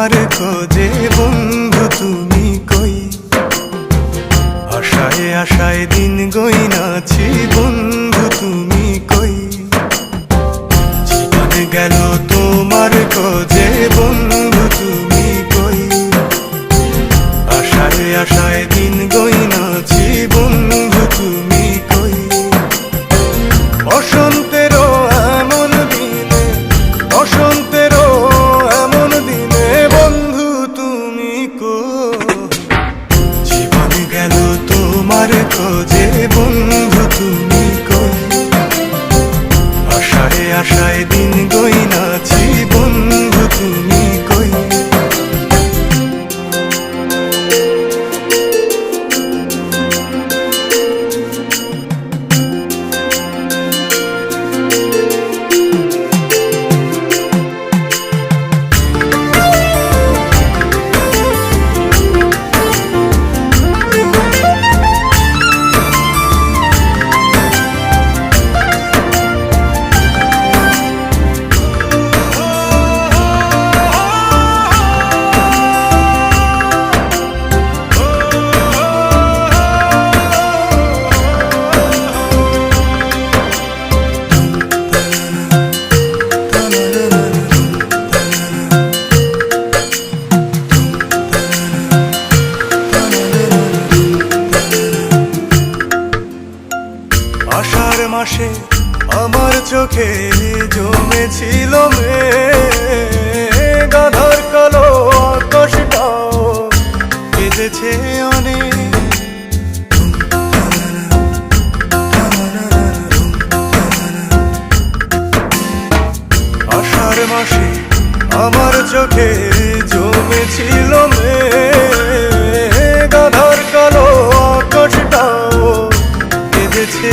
আমার খোঁজে বন্ধু তুমি কই? আশায় আশায় দিন গই নাছি বন্ধু তুমি কই? জীবন গেল তোমার খোঁজে বন্ধু তুমি কই? আশায় আশায় দিন গই নাছি বন্ধু তুমি কই? বসন্তেরও এমন দিনে বসন্ত মাসে আমার চোখে জমেছিল মে গাধার কালো আকাশটাও কেঁদেছে অনেক। আষাঢ় মাসে আমার চোখে জমেছিল মে গাধার কালো আকাশটাও কেঁদেছে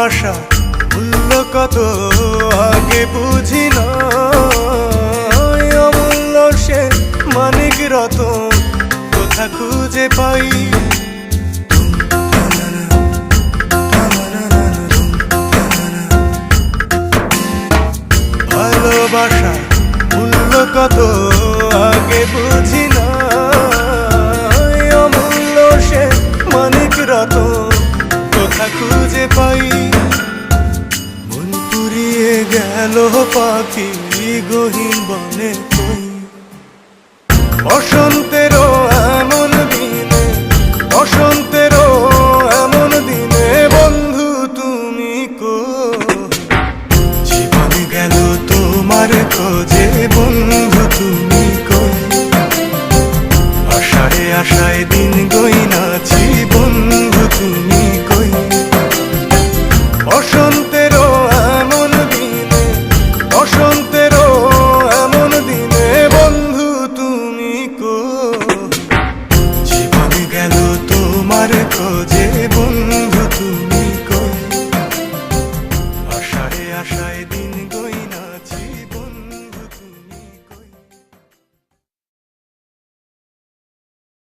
ভালোবাসা মূল্য কত আগে বুঝি না অমূল্য সে মানিক রতন, কোথা খুঁজে পাই? ভালোবাসা মূল্য কত আগে বুঝি গেল পাখি গহীন বনে কই বসন্তেরও এমন দিনে, বসন্তেরও এমন দিনে বন্ধু তুমি কো জীবন গেল তোমার খোঁজে, বন্ধু তুমি কই? আশায় আশায় দিন